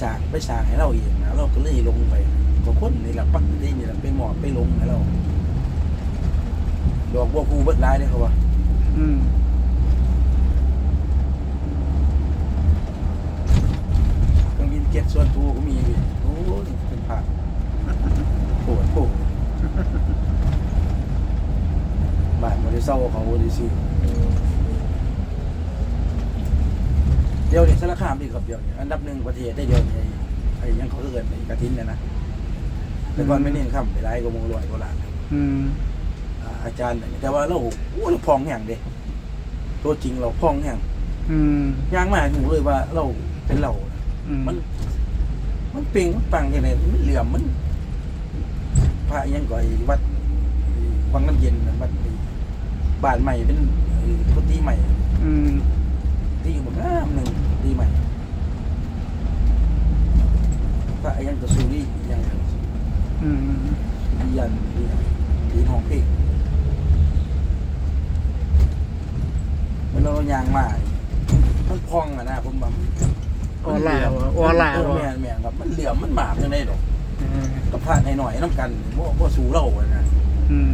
สร้างไปสร้างให้เราเองนะเราก็เลยลงไปก็คนนี่แหละปักนี่นี่แหละไปหมอบไปลงให้เราดอกบัวภูเบิดหลายเด้อเขาว่าอืมเครื่องบินเจ็ตส่วนตัวก็มีพี่โอ้ยเป็นผักปวดปวดบ้านบริเศร้าเขาบริสิ เดี๋ยวนี้สารคามดีครับเดี๋ยวนี้อันดับหนึ่งประเทศได้เดียวนี้ไอ้ไอ้ยังเขาเอินไอ้กระทินเนี่ยนะแต่ก่อนไม่เน้นคำไปไล่ก็มงรวยก็ละอืมอ่าอาจารย์เนี่ยแต่ว่าเราโอ้เราพองแห้งเด้ตัวจริงเราพองแห้งอืมย่างมาหูเลยว่าเราเป็นเราอืมมัน มันเปล่งมันปังอย่างไรมันเหลื่อมมันพระยังก่อยวัดวังน้ำเย็นน่ะวัดไอ้บ้านใหม่เป็นไอ้กุฏิใหม่อืม ที่อยู่บนน้ำหนึ่งดีใหม่ พระยังกระสูนี่ยังอืมยันดีดีห้องพี่มันเรายางมามันพองอะนะผมแบบออลาวอะออลาวแม่แม่ครับมันเหลี่ยมมันหมาบยังไงหรอกก็พลาดหน่อยๆน้ำกันพวกพวกสู้เราอะนะอืม